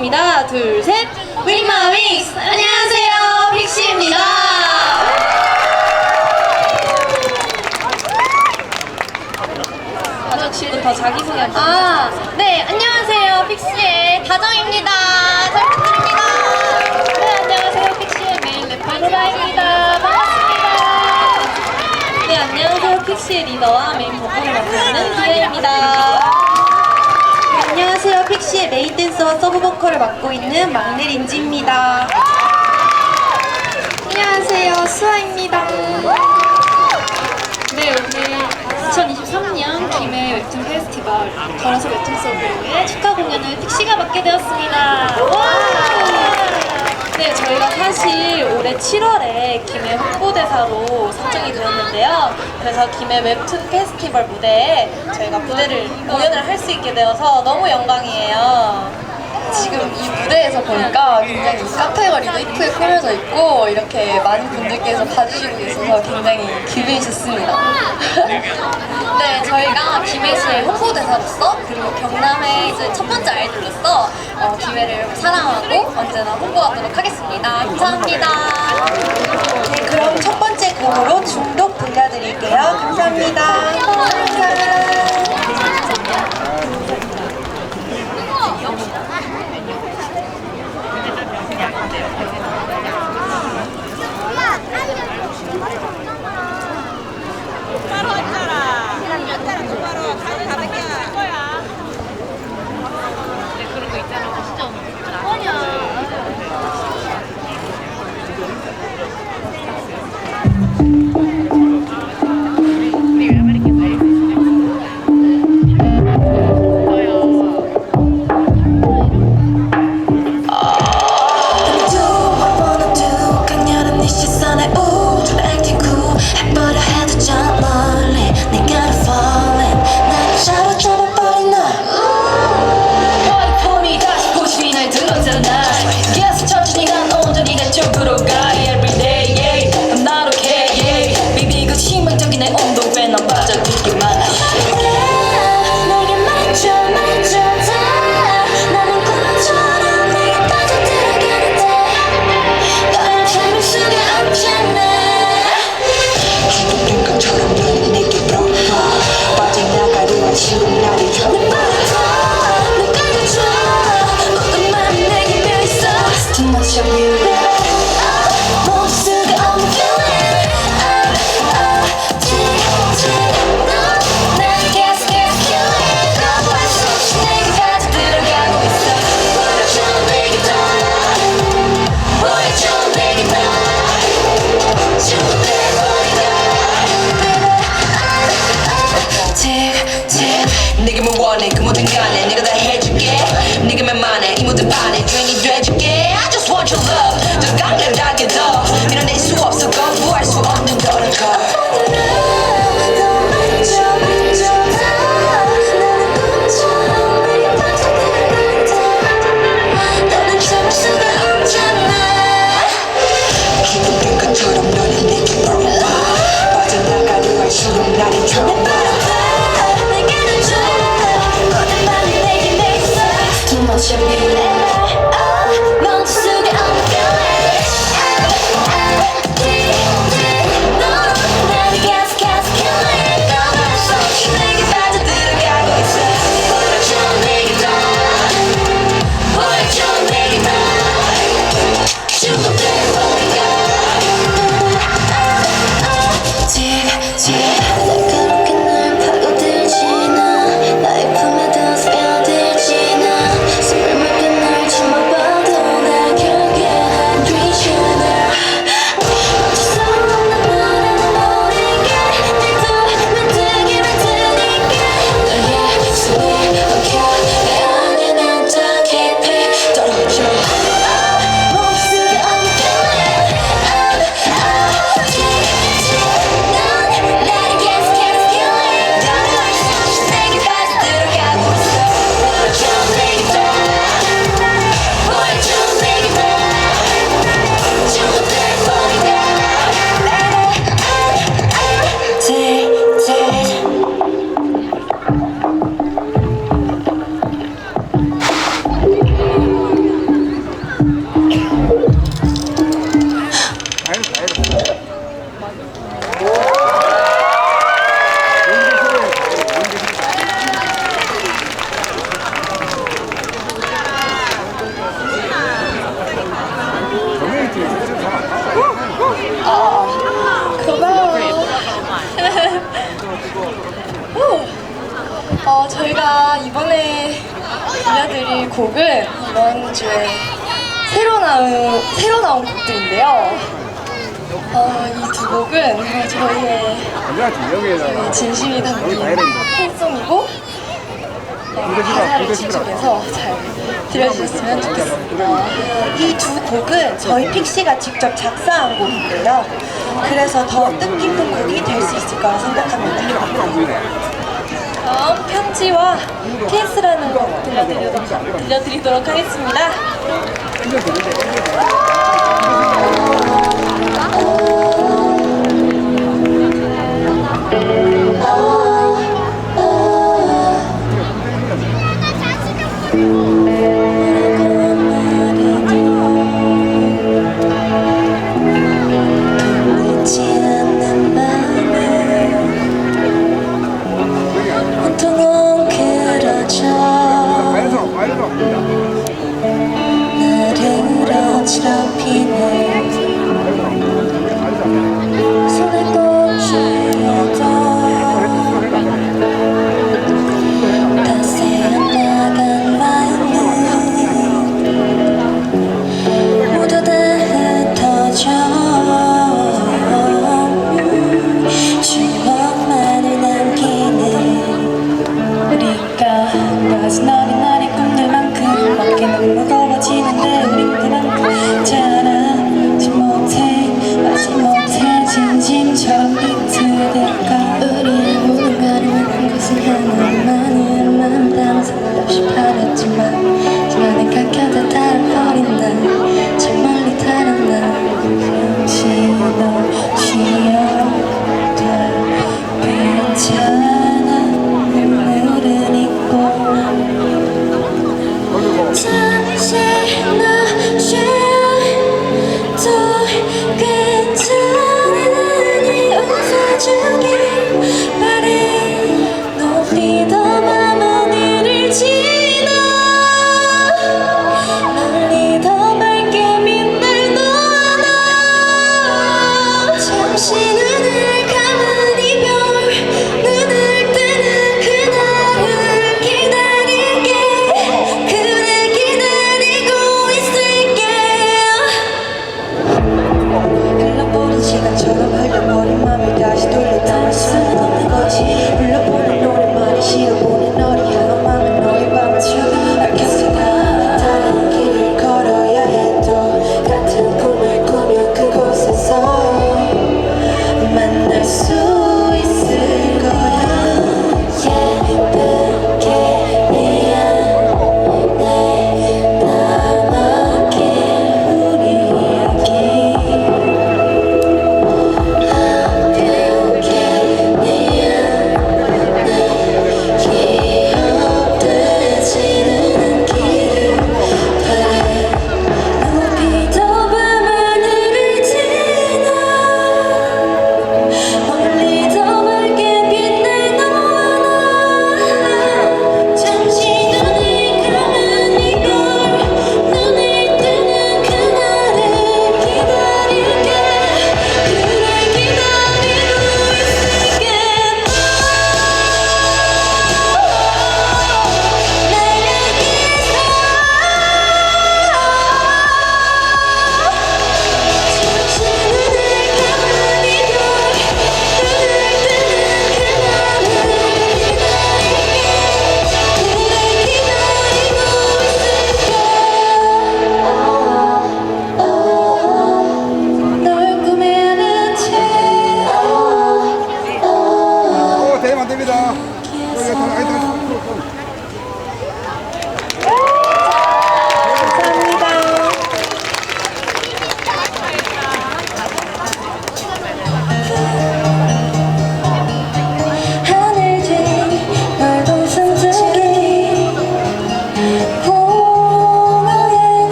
하겠습니다. 둘, 셋. 윙마 윙스! 안녕하세요, 픽시입니다. 다정 씨부터 자기소개 한번 아, 네, 안녕하세요. 픽시의 다정입니다. 잘 부탁드립니다. 네, 안녕하세요. 픽시의 메인 래퍼 이사입니다. 반갑습니다. 네, 안녕하세요. 픽시의 리더와 메인 보컬을 맡고 있는 기혜입니다. 안녕하세요. 픽시의 메인 서브 보컬을 맡고 있는 막내 린지입니다. 안녕하세요. 수아입니다. 네, 오늘 2023년 김해 웹툰 페스티벌 걸어서 웹툰 서브의 축하 공연을 픽시가 맡게 되었습니다. 와! 네, 저희가 사실 올해 7월에 김해 홍보대사로 선정이 되었는데요. 그래서 김해 웹툰 페스티벌 무대에 저희가 무대를 공연을 할 수 있게 되어서 너무 영광이에요. 지금 이 무대에서 보니까 굉장히 카페 거리도 이쁘게 꾸며져 있고 이렇게 많은 분들께서 봐주시고 계셔서 굉장히 기분이 좋습니다. 네, 저희가 김해시의 홍보대사로서 그리고 경남의 이제 첫 번째 아이돌로서 어, 기회를 사랑하고 언제나 홍보하도록 하겠습니다. 감사합니다. 네, 그럼 첫 번째 곡으로 중독 들려드릴게요. 감사합니다. 감사합니다. 곡은 이번 주에 새로 나온 새로 나온 곡들인데요. 어, 이 두 곡은 저희의 저희의 진심이 담긴 팬송이고 어, 가사를 집중해서 잘 들려주셨으면 좋겠습니다. 이두 곡은 저희 픽시가 직접 작사한 곡인데요. 그래서 더 뜻깊은 곡이 될 수 있을 거라 생각합니다. 다음 편지와 케이스라는 곡 들려드리도록, 들려드리도록 하겠습니다.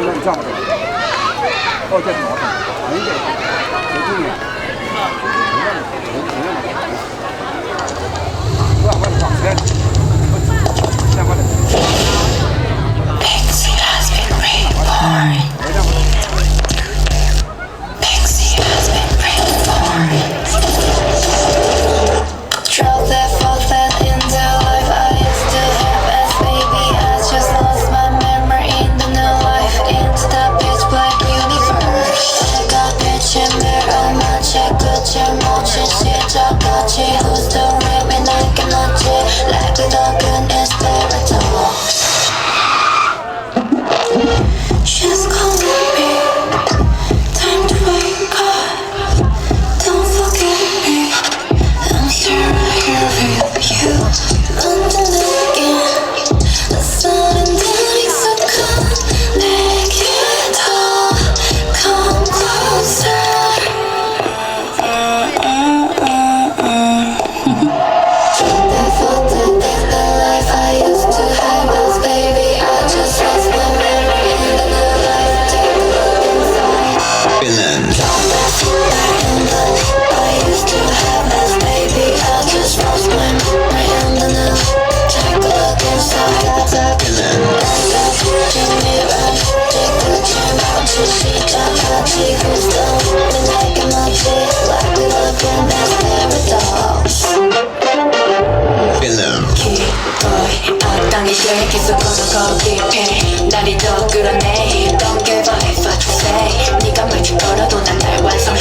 and I has been reborn. 더 딥해 날이 더 끌어내 Don't give up if I say. 네가 말지 걸어도 난 날 완성해.